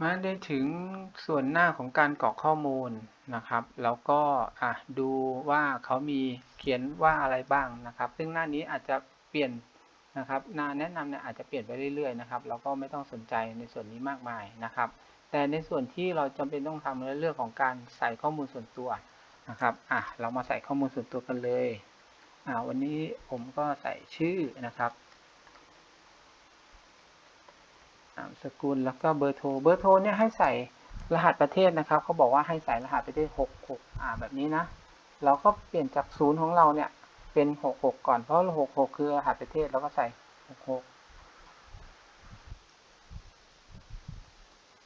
มาได้ถึงส่วนหน้าของการกรอกข้อมูลนะครับ แล้วก็อะดูว่าเขามีเขียนว่าอะไรบ้างนะครับ ซึ่งหน้านี้อาจจะเปลี่ยนนะครับหน้าแนะนำเนี่ยอาจจะเปลี่ยนไปเรื่อยๆนะครับเราก็ไม่ต้องสนใจในส่วนนี้มากมายนะครับ แต่ในส่วนที่เราจำเป็นต้องทำในเรื่องของการใส่ข้อมูลส่วนตัวนะครับอะเรามาใส่ข้อมูลส่วนตัวกันเลยอ่าวันนี้ผมก็ใส่ชื่อนะครับ นามสกุลแล้วก็เบอร์โทร เบอร์โทรเนี่ยให้ใส่รหัสประเทศนะครับเขาบอกว่าให้ใส่รหัสประเทศ66อ่าแบบนี้นะ เราก็เปลี่ยนจากศูนย์ของเราเนี่ยเป็น 66 ก่อนเพราะ 66 คือรหัสประเทศเราก็ใส่ 66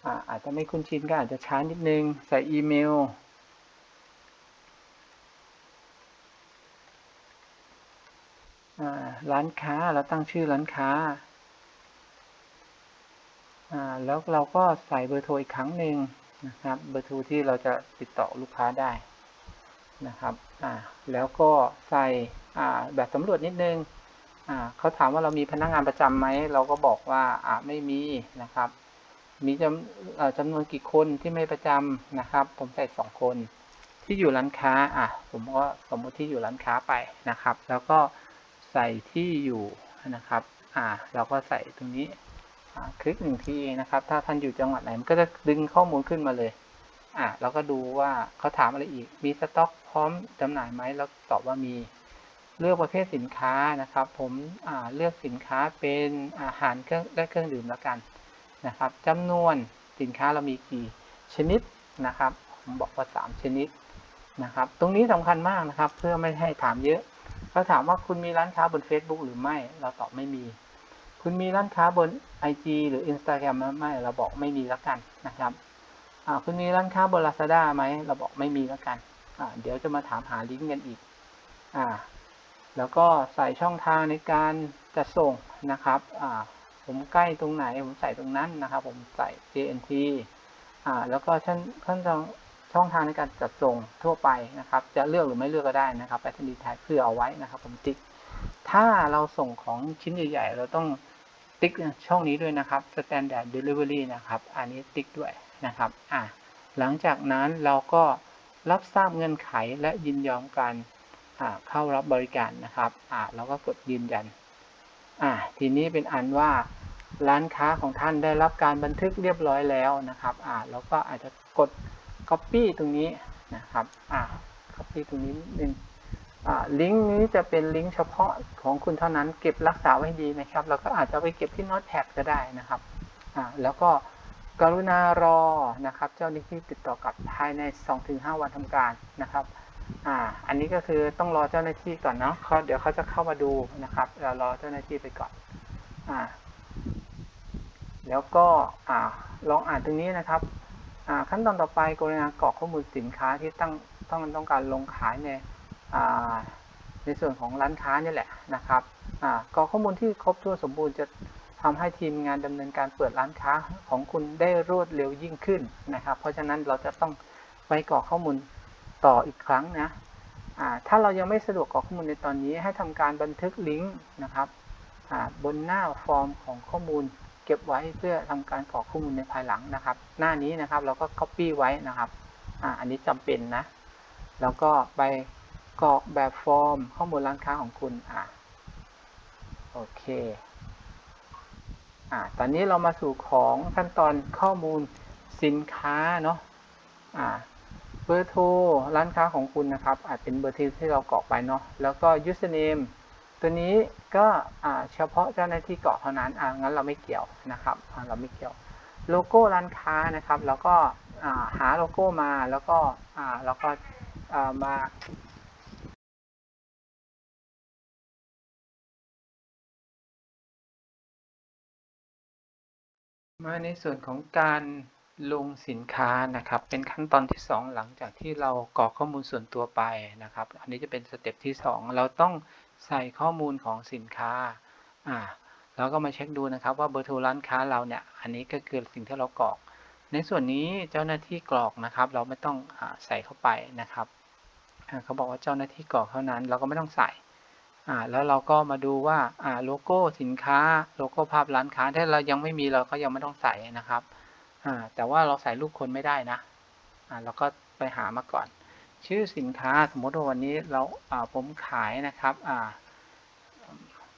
อ่าอาจจะไม่คุ้นชินก็อาจจะช้านิดนึง ใส่อีเมลร้านค้าเราตั้งชื่อร้านค้า แล้วเราก็ใส่เบอร์โทรอีกครั้งหนึ่งนะครับ เบอร์โทรที่เราจะติดต่อลูกค้าได้นะครับแล้วก็ใส่แบบสำรวจนิดนึงเขาถามว่าเรามีพนักงานประจำไหม เราก็บอกว่าไม่มีนะครับ มีจำจำนวนกี่คนที่ไม่ประจำนะครับ ผมใส่สองคนที่อยู่ร้านค้าอะผมก็สมมติที่อยู่ร้านค้าไปนะครับ แล้วก็ใส่ที่อยู่นะครับ อ่า เราก็ใส่ตรงนี้ คลิกหนึ่งทีนะครับ ถ้าท่านอยู่จังหวัดไหนมันก็จะดึงข้อมูลขึ้นมาเลยอ่าเราก็ดูว่าเขาถามอะไรอีก มีสต็อกพร้อมจำหน่ายไหมแล้วตอบว่ามีเลือกประเภทสินค้านะครับ ผมเลือกสินค้าเป็นอาหารเครื่องและเครื่องดื่มแล้วกันนะครับจำนวนสินค้าเรามีกี่ชนิดนะครับ ผมบอกว่าสามชนิดนะครับ ตรงนี้สำคัญมากนะครับ เพื่อไม่ให้ถามเยอะเขาถามว่าคุณมีร้านค้าบน Facebook หรือไม่ เราตอบไม่มี คุณมีร้านค้าบน IG หรือ Instagram ไหมไม่เราบอกไม่มีแล้วกันนะครับคุณมีร้านค้าบน Lazada ไหมเราบอกไม่มีแล้วกันเดี๋ยวจะมาถามหาลิงก์กันอีกอแล้วก็ใส่ช่องทางในการจัดส่งนะครับผมใกล้ตรงไหนผมใส่ตรงนั้นนะครับ ผมใส่ JNT อ่าแล้วก็ช่องขั้นตอนช่องทางในการจัดส่งทั่วไปนะครับ จะเลือกหรือไม่เลือกก็ได้นะครับแพทเทิร์นดีไทเพื่อเอาไว้นะครับ ผมติ๊กถ้าเราส่งของชิ้นใหญ่ ๆ เราต้อง ติ๊กช่องนี้ด้วยนะครับ Standard Delivery นะครับ อันนี้ติ๊กด้วยนะครับ อ่าหลังจากนั้นเราก็รับทราบเงื่อนไขและยินยอมการอ่าเข้ารับบริการนะครับ อ่าเราก็กดยืนยัน อ่าทีนี้เป็นอันว่าร้านค้าของท่านได้รับการบันทึกเรียบร้อยแล้วนะครับ อ่าแล้วก็อาจจะกด copy ตรงนี้นะครับ อ่า copy ตรงนี้นิดนึง ลิงก์นี้จะเป็นลิงก์เฉพาะของคุณเท่านั้นเก็บรักษาไว้ดีนะครับเราก็อาจจะไปเก็บที่ Notepad ก็ได้นะครับ แล้วก็กรุณารอนะครับ เจ้าหน้าที่ติดต่อกลับภายใน 2-5 วันทำการนะครับอ่าอันนี้ก็คือต้องรอเจ้าหน้าที่ก่อนเนาะเขาเดี๋ยวเขาจะเข้ามาดูนะครับเรารอเจ้าหน้าที่ไปก่อนอ่าแล้วก็อ่าลองอ่านตรงนี้นะครับอ่าขั้นตอนต่อไปกรุณากรอกข้อมูลสินค้าที่ตั้งต้องต้องการลงขายใน ในส่วนของร้านค้านี่แหละนะครับอ่ากรอกข้อมูลที่ครบถ้วนสมบูรณ์จะทำให้ทีมงานดำเนินการเปิดร้านค้าของคุณได้รวดเร็วยิ่งขึ้นนะครับ เพราะฉะนั้นเราจะต้องไปกรอกข้อมูลต่ออีกครั้งนะถ้าเรายังไม่สะดวกกรอกข้อมูลในตอนนี้ ให้ทำการบันทึกลิงก์นะครับบนหน้าฟอร์มของข้อมูลเก็บไว้เพื่อทำการกรอกข้อมูลในภายหลังนะครับ หน้านี้นะครับเราก็ copy ไว้นะครับออันนี้จำเป็นนะ แล้วก็ไป กรอกแบบฟอร์มข้อมูลร้านค้าของคุณอ่าโอเคอ่าตอนนี้เรามาสู่ของขั้นตอนข้อมูลสินค้าเนาะอ่าเบอร์โทรร้านค้าของคุณนะครับ อาจเป็นเบอร์โทรที่เรากรอกไปเนาะแล้วก็ username ตัวนี้ก็เฉพาะเจ้าหน้าที่เกาะเท่านั้นอ่างั้นเราไม่เกี่ยวนะครับเราไม่เกี่ยวโลโก้ร้านค้านะครับ แล้วก็หาโลโก้มาแล้วก็แล้วก็มา มาในส่วนของการลงสินค้านะครับ เป็นขั้นตอนที่ 2 หลังจากที่เรากรอกข้อมูลส่วนตัวไปนะครับ อันนี้จะเป็นสเต็ปที่ 2 เราต้องใส่ข้อมูลของสินค้าอ่าเราก็มาเช็คดูนะครับว่าเบอร์โทรร้านค้าเราเนี่ย อันนี้ก็คือสิ่งที่เรากรอก ในส่วนนี้เจ้าหน้าที่กรอกนะครับ เราไม่ต้องอใส่เข้าไปนะครับเขาบอกว่าเจ้าหน้าที่กรอกเท่านั้น เราก็ไม่ต้องใส่ อ่าแล้วเราก็มาดูว่าอ่าโลโก้สินค้าโลโก้ภาพร้านค้าถ้าเรายังไม่มีเราก็ยังไม่ต้องใส่นะครับอ่าแต่ว่าเราใส่รูปคนไม่ได้นะอ่าเราก็ไปหามาก่อน ชื่อสินค้าสมมติว่าวันนี้เราอ่าผมขายนะครับอ่า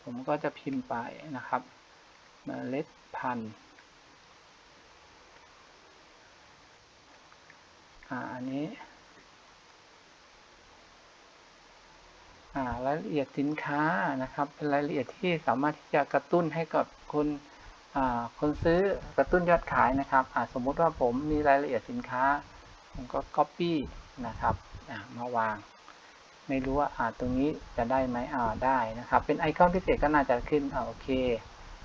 ผมก็จะพิมพ์ไปนะครับเมล็ดพันธุ์อ่าอันนี้ อ่า รายละเอียดสินค้านะครับเป็นรายละเอียดที่สามารถที่จะกระตุ้นให้กับคนคนซื้อกระตุ้นยอดขายนะครับอ่าสมมุติว่าผมมีรายละเอียดสินค้า ผมก็ copy นะครับมาวาง ไม่รู้ว่าตรงนี้จะได้ไหมอ่าได้นะครับ เป็นไอคอนพิเศษก็น่าจะขึ้นอโอเค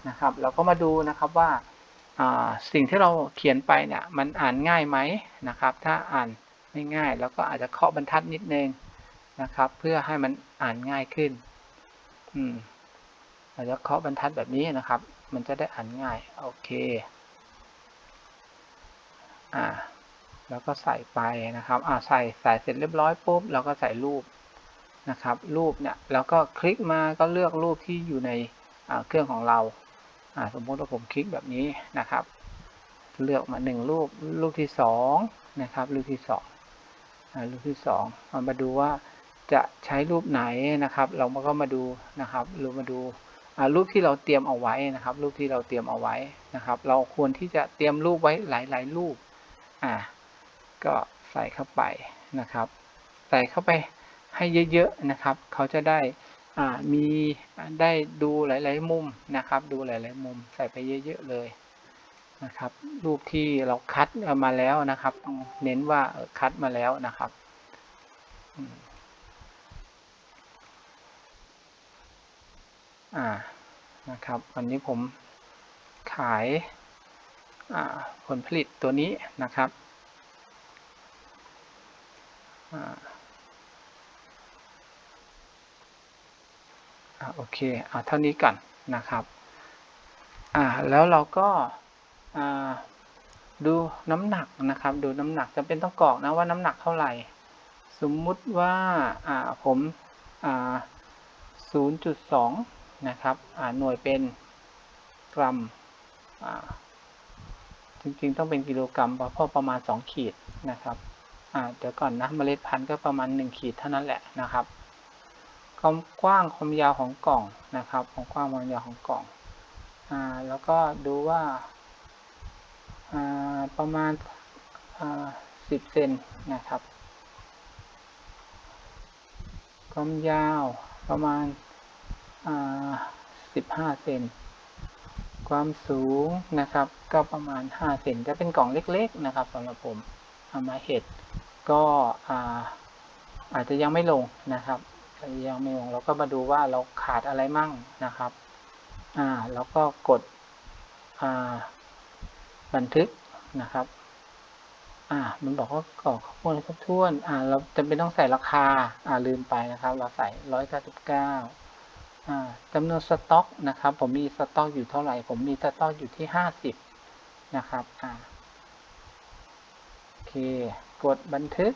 นะครับเราก็มาดูนะครับว่าสิ่งที่เราเขียนไปเนี่ยมันอ่านง่ายไหมนะครับ ถ้าอ่านไม่ง่ายแล้วก็อาจจะเคาะบรรทัดนิดนึง นะครับ เพื่อให้มันอ่านง่ายขึ้น อืมอาจจะเคาะบรรทัดแบบนี้นะครับ มันจะได้อ่านง่าย โอเค อ่า แล้วก็ใส่ไปนะครับ อ่าใส่ใส่เสร็จเรียบร้อยปุ๊บเราก็ใส่รูปนะครับ รูปเนี่ยแล้วก็คลิกมาก็เลือกรูปที่อยู่ในเครื่องของเราอ่าสมมติว่าผมคลิกแบบนี้นะครับ เลือกมาหนึ่งรูป รูปที่สองนะครับ รูปที่สองอ่ารูปที่สองมาดูว่า จะใช้รูปไหนนะครับ เราก็มาดูนะครับเรามาดูรูปที่เราเตรียมเอาไว้นะครับ รูปที่เราเตรียมเอาไว้นะครับ เราควรที่จะเตรียมรูปไว้หลาย ๆ รูปอ่าก็ใส่เข้าไปนะครับ ใส่เข้าไปให้เยอะๆนะครับ เขาจะได้อ่ามีได้ดูหลาย ๆ มุมนะครับ ดูหลาย ๆ มุมใส่ไปเยอะ ๆ เลยนะครับ รูปที่เราคัดมาแล้วนะครับ ต้องเน้นว่าคัดมาแล้วนะครับ อ่านะครับ วันนี้ผมขายผลผลิตตัวนี้นะครับอ่าโอเคอ่าเท่านี้ก่อนนะครับอ่าแล้วเราก็อ่าดูน้ำหนักนะครับ ดูน้ำหนักจำเป็นต้องกรอกนะว่าน้ำหนักเท่าไหร่ สมมุติว่าอ่าผมอ่า0.2 นะครับหน่วยเป็นกรัมจริงๆ ต้องเป็นกิโลกรัมเพราะประมาณ 2 ขีดนะครับเดี๋ยวก่อนนะเมล็ดพันธุ์ก็ประมาณ 1 ขีดเท่านั้นแหละนะครับความกว้างความยาวของกล่องนะครับความกว้างความยาวของกล่องอแล้วก็ดูว่าประมาณ10เซนนะครับ ความยาวประมาณ สิบห้าเซน ความสูงนะครับ ก็ประมาณห้าเซนจะเป็นกล่องเล็กๆนะครับสำหรับผมเอามาเห็ดก็อาจจะยังไม่ลงนะครับยังไม่ลงเราก็มาดูว่าเราขาดอะไรมั่งนะครับอ่าแล้วก็กดอ่าบันทึกนะครับอ่ามันบอกว่ากรอกข้อมูลครบถ้วนอ่าเราจำเป็นต้องใส่ราคาอ่าลืมไปนะครับ เราใส่ร้อยเก้าสิบเก้า จำนวนสต็อกนะครับ ผมมีสต็อกอยู่เท่าไหร่ ผมมีสต็อกอยู่ที่ห้าสิบนะครับอโอเค กดบันทึก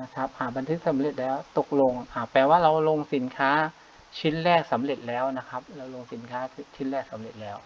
นะครับอ่าบันทึกสำเร็จแล้วตกลงอ่าแปลว่าเราลงสินค้าชิ้นแรกสำเร็จแล้วนะครับ เราลงสินค้าชิ้นแรกสำเร็จแล้ว